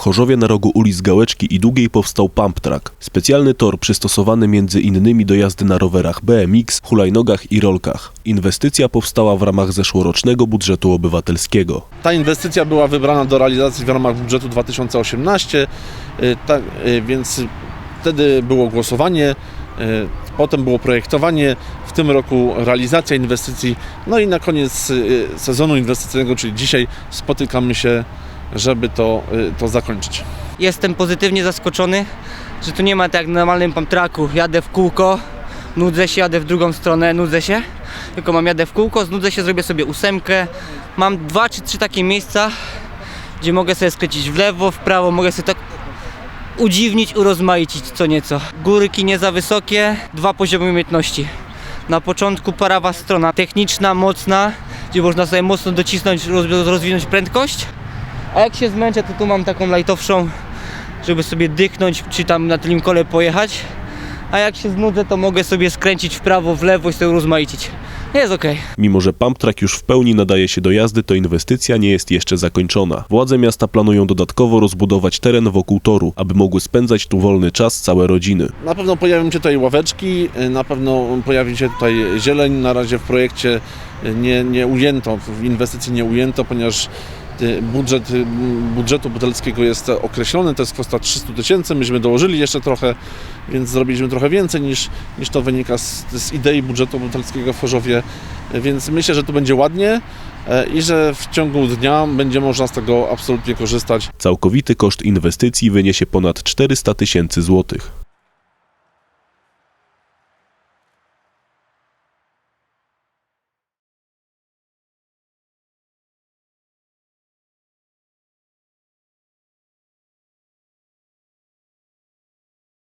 Chorzowie na rogu ulic Gałeczki i Długiej powstał Pump Track. Specjalny tor przystosowany między innymi do jazdy na rowerach BMX, hulajnogach i rolkach. Inwestycja powstała w ramach zeszłorocznego budżetu obywatelskiego. Ta inwestycja była wybrana do realizacji w ramach budżetu 2018, y, tak, y, więc wtedy było głosowanie, y, potem było projektowanie, w tym roku realizacja inwestycji, no i na koniec sezonu inwestycyjnego, czyli dzisiaj spotykamy się, żeby to, y, to zakończyć. Jestem pozytywnie zaskoczony, że tu nie ma tak jak na normalnym pump tracku. Jadę w kółko, nudzę się, jadę w drugą stronę, nudzę się. Tylko mam jadę w kółko, znudzę się, zrobię sobie ósemkę. Mam dwa czy trzy takie miejsca, gdzie mogę sobie skręcić w lewo, w prawo, mogę sobie tak udziwnić, urozmaicić co nieco. Górki nie za wysokie, dwa poziomy umiejętności. Na początku prawa strona techniczna, mocna, gdzie można sobie mocno docisnąć, roz- rozwinąć prędkość. A jak się zmęczę, to tu mam taką lightowszą, żeby sobie dychnąć, czy tam na tym kole pojechać. A jak się znudzę, to mogę sobie skręcić w prawo, w lewo i sobie rozmaicić. Jest ok. Mimo, że Pump Track już w pełni nadaje się do jazdy, to inwestycja nie jest jeszcze zakończona. Władze miasta planują dodatkowo rozbudować teren wokół toru, aby mogły spędzać tu wolny czas całe rodziny. Na pewno pojawią się tutaj ławeczki, na pewno pojawi się tutaj zieleń. Na razie w projekcie nie, nie ujęto, w inwestycji nie ujęto, ponieważ budżet budżetu butelskiego jest określony, to jest kwota 300 tysięcy, myśmy dołożyli jeszcze trochę, więc zrobiliśmy trochę więcej niż, niż to wynika z, z idei budżetu butelskiego w Chorzowie, więc myślę, że to będzie ładnie e, i że w ciągu dnia będzie można z tego absolutnie korzystać. Całkowity koszt inwestycji wyniesie ponad 400 tysięcy złotych.